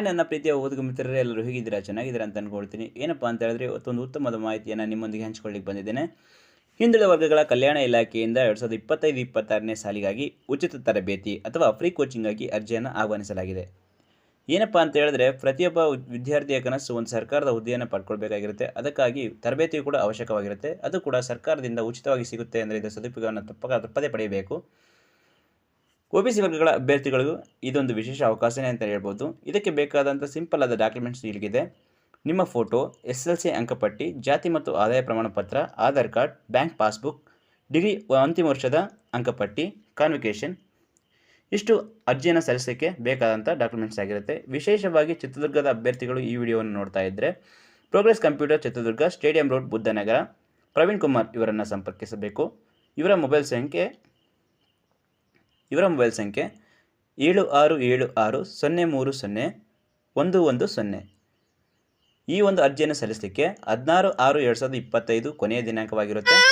ನನ್ನ ಪ್ರೀತಿಯ ಓದುಗ ಮಿತ್ರರೇ, ಎಲ್ಲರೂ ಹೇಗಿದ್ದೀರಾ? ಚೆನ್ನಾಗಿದ್ದೀರಾ ಅಂತ ಅನ್ಕೊಳ್ತೀನಿ. ಏನಪ್ಪ ಅಂತ ಹೇಳಿದ್ರೆ ಇವತ್ತೊಂದು ಉತ್ತಮದ ಮಾಹಿತಿಯನ್ನು ನಿಮ್ಮೊಂದಿಗೆ ಹಂಚ್ಕೊಳ್ಳಿಕ್ಕೆ ಬಂದಿದ್ದೇನೆ. ಹಿಂದುಳಿದ ವರ್ಗಗಳ ಕಲ್ಯಾಣ ಇಲಾಖೆಯಿಂದ ಎರಡು ಸಾವಿರದ ಇಪ್ಪತ್ತೈದು, ಇಪ್ಪತ್ತಾರನೇ ಸಾಲಿಗಾಗಿ ಉಚಿತ ತರಬೇತಿ ಅಥವಾ ಫ್ರೀ ಕೋಚಿಂಗಾಗಿ ಅರ್ಜಿಯನ್ನು ಆಹ್ವಾನಿಸಲಾಗಿದೆ. ಏನಪ್ಪ ಅಂತ ಹೇಳಿದ್ರೆ, ಪ್ರತಿಯೊಬ್ಬ ವಿದ್ಯಾರ್ಥಿಯ ಕನಸು ಒಂದು ಸರ್ಕಾರದ ಹುದ್ದೆಯನ್ನು ಪಡ್ಕೊಳ್ಬೇಕಾಗಿರುತ್ತೆ. ಅದಕ್ಕಾಗಿ ತರಬೇತಿಯು ಕೂಡ ಅವಶ್ಯಕವಾಗಿರುತ್ತೆ. ಅದು ಕೂಡ ಸರ್ಕಾರದಿಂದ ಉಚಿತವಾಗಿ ಸಿಗುತ್ತೆ ಅಂದರೆ ಇದರ ಸದುಪಯೋಗವನ್ನು ತಪ್ಪ, ತಪ್ಪದೇ ಪಡೆಯಬೇಕು. ಒ ಬಿ ಸಿ ವರ್ಗಗಳ ಅಭ್ಯರ್ಥಿಗಳಿಗೂ ಇದೊಂದು ವಿಶೇಷ ಅವಕಾಶನೇ ಅಂತ ಹೇಳ್ಬೋದು. ಇದಕ್ಕೆ ಬೇಕಾದಂಥ ಸಿಂಪಲ್ ಆದ ಡಾಕ್ಯುಮೆಂಟ್ಸ್ ಇಲ್ಲಿಗಿದೆ. ನಿಮ್ಮ ಫೋಟೋ ಎಸ್ ಎಲ್ ಸಿ ಅಂಕಪಟ್ಟಿ, ಜಾತಿ ಮತ್ತು ಆದಾಯ ಪ್ರಮಾಣಪತ್ರ, Aadhaar card bank passbook degree ಅಂತಿಮ ವರ್ಷದ ಅಂಕಪಟ್ಟಿ ಕಾನ್ವಿಕೇಷನ್ ಇಷ್ಟು ಅರ್ಜಿಯನ್ನು ಸಲ್ಲಿಸೋಕ್ಕೆ ಬೇಕಾದಂಥ ಡಾಕ್ಯುಮೆಂಟ್ಸ್ ಆಗಿರುತ್ತೆ. ವಿಶೇಷವಾಗಿ ಚಿತ್ರದುರ್ಗದ ಅಭ್ಯರ್ಥಿಗಳು ಈ ವಿಡಿಯೋವನ್ನು ನೋಡ್ತಾ ಇದ್ದರೆ progress computer Chitradurga stadium road Buddhanagar, Praveen Kumar ಇವರನ್ನು ಸಂಪರ್ಕಿಸಬೇಕು. ಇವರ ಮೊಬೈಲ್ ಸಂಖ್ಯೆ ಇವರ ಮೊಬೈಲ್ ಸಂಖ್ಯೆ ಏಳು ಆರು ಏಳು ಆರು ಸೊನ್ನೆ ಮೂರು ಸೊನ್ನೆ ಒಂದು ಒಂದು ಸೊನ್ನೆ. ಈ ಒಂದು ಅರ್ಜಿಯನ್ನು ಸಲ್ಲಿಸಲಿಕ್ಕೆ ಹದಿನಾರು ಆರು ಎರಡು ಸಾವಿರದ ಇಪ್ಪತ್ತೈದು ಕೊನೆಯ ದಿನಾಂಕವಾಗಿರುತ್ತೆ.